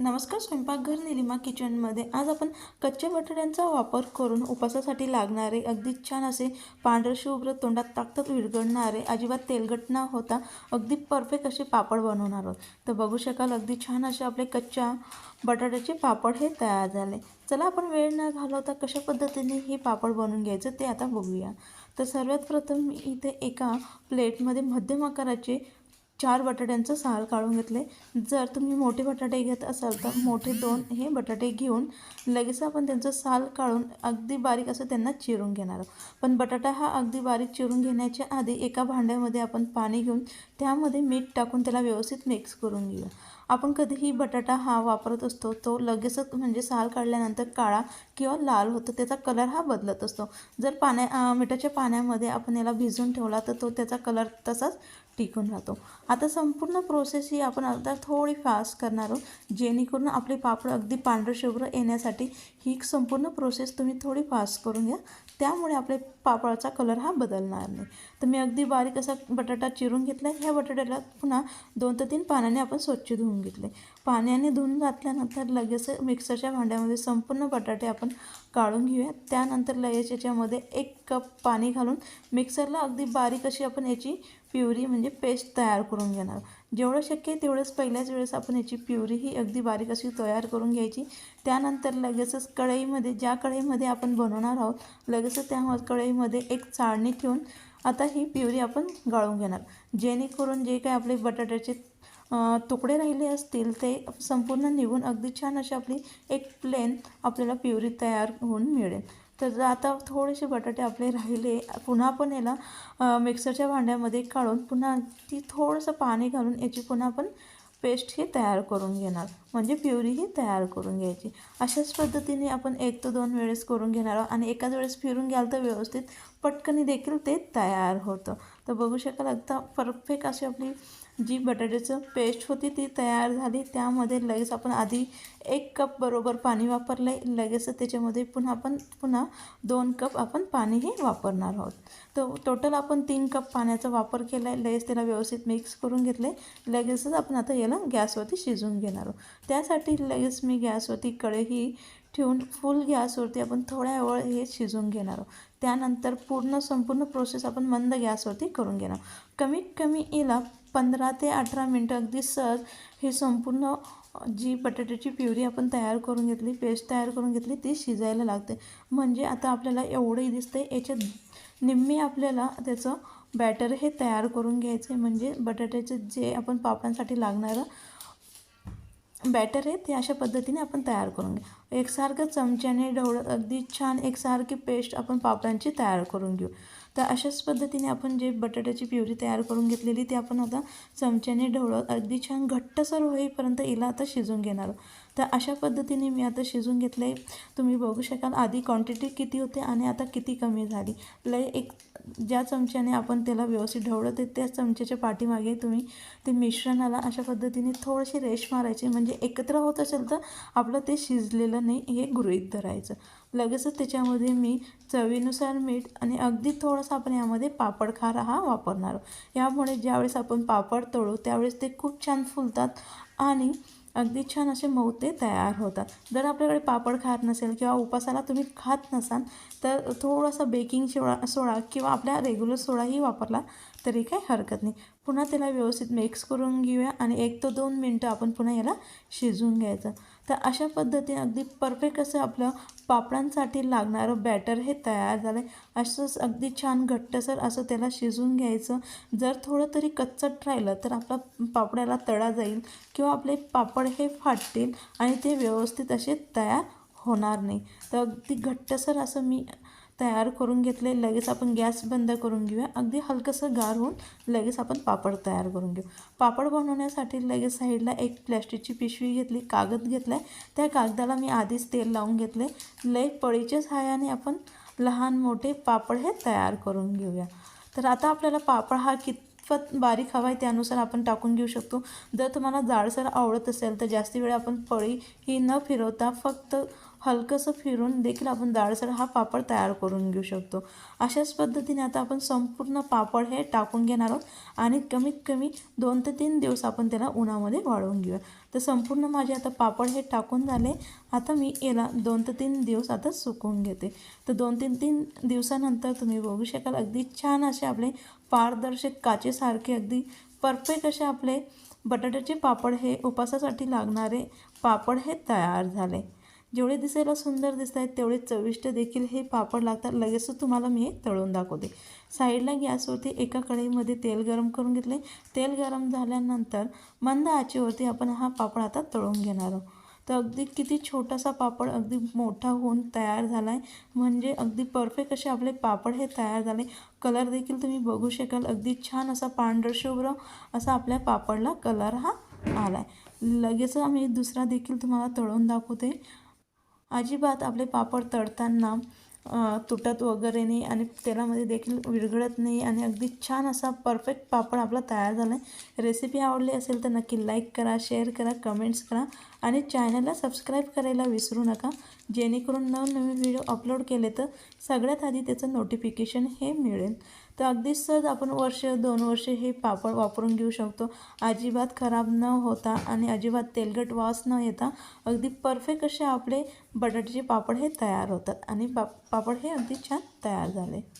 नमस्कार स्वयंपाकघर निलिमा किचनमध्ये आज आपण कच्च्या बटाट्यांचा वापर करून उपासासाठी लागणारे अगदी छान असे पांढरे शुभ्र तोंडात टाकतात विरघळणारे अजिबात तेलकट न होता अगदी परफेक्ट असे पापड बनवणार आहोत. तर बघू शकाल अगदी छान असे आपले कच्च्या बटाट्याचे पापड हे तयार झाले. चला आपण वेळ न घालवता कशा पद्धतीने हे पापड बनवून घ्यायचं ते आता बघूया. तर सर्वात प्रथम मी इथे एका प्लेटमध्ये मध्यम आकाराचे चार बटाट्यांचं साल काढून घेतले. जर तुम्ही मोठे बटाटे घेत असाल तर मोठे दोन हे बटाटे घेऊन लगेच आपण त्यांचं साल काढून अगदी बारीक असं त्यांना चिरून घेणार आहोत. पण बटाटा हा अगदी बारीक चिरून घेण्याच्या आधी एका भांड्यामध्ये आपण पाणी घेऊन त्यामध्ये मीठ टाकून त्याला व्यवस्थित मिक्स करून घेऊया. आपण कधीही बटाटा हा वापरत असतो तो लगेचच म्हणजे साल काढल्यानंतर काळा किंवा लाल होतो त्याचा कलर हा बदलत असतो. जर पाण्या मिठाच्या पाण्यामध्ये आपण याला भिजून ठेवला तर तो त्याचा कलर तसाच टिकून राहतो. आता संपूर्ण प्रोसेस ही आपण आता थोडी फास्ट करणार आहोत. जेणेकरून आपले पापड अगदी पांढरं शुभ्र येण्यासाठी ही संपूर्ण प्रोसेस तुम्ही थोडी फास्ट करून घ्या. त्यामुळे आपले पापडाचा कलर हा बदलणार नाही. तर मी अगदी बारीक असा बटाटा चिरून घेतला ह्या बटाट्याला पुन्हा दोन ते तीन पाण्याने आपण स्वच्छ धुवून घेतले. पाण्याने धुवून घातल्यानंतर लगेच मिक्सरच्या भांड्यामध्ये संपूर्ण बटाटे आपण काढून घेऊया. त्यानंतर लगेच याच्यामध्ये एक कप पाणी घालून मिक्सरला अगदी बारीक अशी आपण याची प्युरी म्हणजे पेस्ट तयार करून घेणार. जेवढं शक्य आहे तेवढंच पहिल्याच वेळेस आपण याची प्युरी ही अगदी बारीक अशी तयार करून घ्यायची. त्यानंतर लगेचच कढईमध्ये ज्या कढईमध्ये आपण बनवणार आहोत लगेचच त्या कढईमध्ये एक चाळणी ठेवून आता ही प्युरी आपण गाळून घेणार. जेणेकरून जे काय आपले बटाट्याचे तुकडे राहिले असतील ते संपूर्ण निघून अगदी छान अशी आपली एक प्लेन आपल्याला प्युरी तयार होऊन मिळेल. तर जर आता थोडेसे बटाटे आपले राहिले. पुन्हा आपण याला मिक्सरच्या भांड्यामध्ये काढून पुन्हा ती थोडंसं पाणी घालून याची पुन्हा आपण पेस्ट ही तयार करून घेणार. म्हणजे प्युरी ही तयार करून घ्यायची. अशाच पद्धतीने आपण एक ते दोन वेळेस करून घेणार आहोत. आणि एकाच वेळेस फिरून घ्याल तर व्यवस्थित पटकनी देखील ते तयार होतं. तर बघू शकाल आता परफेक्ट अशी आपली जी बटाट्याचं पेस्ट होती ती तयार झाली. त्यामध्ये लगेच आपण आधी एक कप बरोबर पाणी वापरलं आहे लगेच त्याच्यामध्ये पुन्हा आपण पुन्हा दोन कप आपण पाणीही वापरणार आहोत. तर टोटल आपण तीन कप पाण्याचा वापर केला आहे लगेच त्याला व्यवस्थित मिक्स करून घेतले लगेचच आपण आता याला गॅसवरती शिजवून घेणार आहोत. त्यासाठी लगेच मी गॅसवरती कढई ठेवून फुल गॅसवरती आपण थोड्या वेळ हे शिजवून घेणार आहोत. त्यानंतर पूर्ण संपूर्ण प्रोसेस आपण मंद गॅसवरती करून घेणार कमीत कमी याला पंधरा ते अठरा मिनटं अगदी सहज हे संपूर्ण जी बटाट्याची प्युरी आपण तयार करून घेतली पेस्ट तयार करून घेतली ती शिजायला लागते. म्हणजे आता आपल्याला एवढंही दिसतंय याच्यात निम्मी आपल्याला त्याचं बॅटर हे तयार करून घ्यायचं आहे म्हणजे बटाट्याचं जे आपण पापडांसाठी लागणारं बॅटर आहे ते अशा पद्धतीने आपण तयार करून घेऊ. एकसारखं चमच्याने ढवळत अगदी छान एकसारखी पेस्ट आपण पापडांची तयार करून घेऊ. तर अशाच पद्धतीने आपण जे बटाट्याची प्युरी तयार करून घेतलेली ती आपण आता चमच्याने ढवळत अगदी छान घट्टसर होईपर्यंत हिला आता शिजून घेणार तर अशा पद्धतीने मी आता शिजून घेतलं आहे तुम्ही बघू शकाल आधी क्वांटिटी किती होते आणि आता किती कमी झाली. लय एक ज्या चमच्याने आपण त्याला व्यवस्थित ढवळत आहे त्या चमच्याच्या पाठीमागे तुम्ही ते मिश्रणाला अशा पद्धतीने थोडेसे रेश मारायचे. म्हणजे एकत्र होत असेल तर आपलं ते शिजलेलं नाही हे गृहीत धरायचं. लगेचच त्याच्यामध्ये मी चवीनुसार मीठ आणि अगदी थोडंसं आपण यामध्ये पापड खारा हा वापरणार आहोत. यामुळे ज्यावेळेस आपण पापड तळू त्यावेळेस ते खूप छान फुलतात आणि अगदी छान असे मऊ तयार होतात. जर आपल्याकडे पापड खात नसेल किंवा उपासाला तुम्ही खात नसाल तर थोडासा बेकिंग सोडा सोडा किंवा आपल्या रेग्युलर सोडाही वापरला तरी काही हरकत नाही. पुन्हा त्याला व्यवस्थित मिक्स करून घेऊया आणि एक ते दोन मिनटं आपण पुन्हा याला शिजवून घ्यायचं. तर अशा पद्धतीने अगदी परफेक्ट असं आपलं पापडांसाठी लागणारं बॅटर हे तयार झालं आहे असंच अगदी छान घट्टसर असं त्याला शिजवून घ्यायचं. जर थोडं तरी कच्चट राहिलं तर आपला पापड्याला तळा जाईल किंवा आपले पापड हे फाटतील आणि ते व्यवस्थित असे तयार होणार नाही. तर अगदी घट्टसर असं मी तयार करून घेतले लगेच आपण गॅस बंद करून घेऊया. अगदी हलकंसं गार होऊन लगेच आपण पापड तयार करून घेऊ. पापड बनवण्यासाठी लगेच साईडला एक प्लॅस्टिकची पिशवी घेतली कागद घेतला आहे त्या कागदाला मी आधीच तेल लावून घेतले लय पळीच्या सहाय्याने आपण लहान मोठे पापड हे तयार करून घेऊया. तर आता आपल्याला पापड हा कितपत बारीक हवा आहे त्यानुसार आपण टाकून घेऊ शकतो. जर तुम्हाला जाडसर आवडत असेल तर जास्ती वेळ आपण पळी ही न फिरवता फक्त हलकंसं फिरून देखील आपण जाडसर हा पापड तयार करून घेऊ शकतो. अशाच पद्धतीने आता आपण संपूर्ण पापड हे टाकून घेणार आहोत आणि कमीत कमी दोन ते तीन दिवस आपण त्याला उन्हामध्ये वाळवून घेऊया. तर संपूर्ण माझे आता पापड हे टाकून झाले. आता मी याला दोन ते तीन दिवस आता सुकवून घेते. तर दोन तीन तीन दिवसानंतर तुम्ही बघू शकाल अगदी छान असे आपले पारदर्शक काचेसारखे अगदी परफेक्ट असे आपले बटाट्याचे पापड हे उपासासाठी लागणारे पापड हे तयार झाले. जेवढे दिसायला सुंदर दिसत आहेत तेवढे चविष्ट देखील हे पापड लागतात. लगेचच तुम्हाला मी हे तळून दाखवते. साईडला गॅसवरती एका कढईमध्ये तेल गरम करून घेतले. तेल गरम झाल्यानंतर मंद आचेवरती आपण हा पापड आता तळून घेणार आहोत. तर अगदी किती छोटासा पापड अगदी मोठा होऊन तयार झाला आहे म्हणजे अगदी परफेक्ट असे आपले पापड हे तयार झाले. कलर देखील तुम्ही बघू शकाल. अगदी छान असा पांढरशुभ्र असा आपल्या पापडला कलर हा आला आहे लगेच आम्ही दुसरा देखील तुम्हाला तळून दाखवते. अजिबात आपले पापड तळताना तुटत वगैरे नाही आणि तेलामध्ये देखील विरघळत नाही आणि अगदी छान असा परफेक्ट पापड आपला तयार झाला आहे रेसिपी आवडली असेल तर नक्की लाईक करा शेअर करा कमेंट्स करा आणि चॅनलला सबस्क्राईब करायला विसरू नका. जेणेकरून नवनवीन व्हिडिओ अपलोड केले तर सगळ्यात आधी त्याचं नोटिफिकेशन हे मिळेल. तर अगदी सहज आपण वर्ष दोन वर्ष हे पापड वापरून घेऊ शकतो. अजिबात खराब न होता आणि अजिबात तेलकट वास न येता अगदी परफेक्ट असे आपले बटाट्याचे पापड हे तयार होतात. आणि पा पापड हे अगदी छान तयार झाले.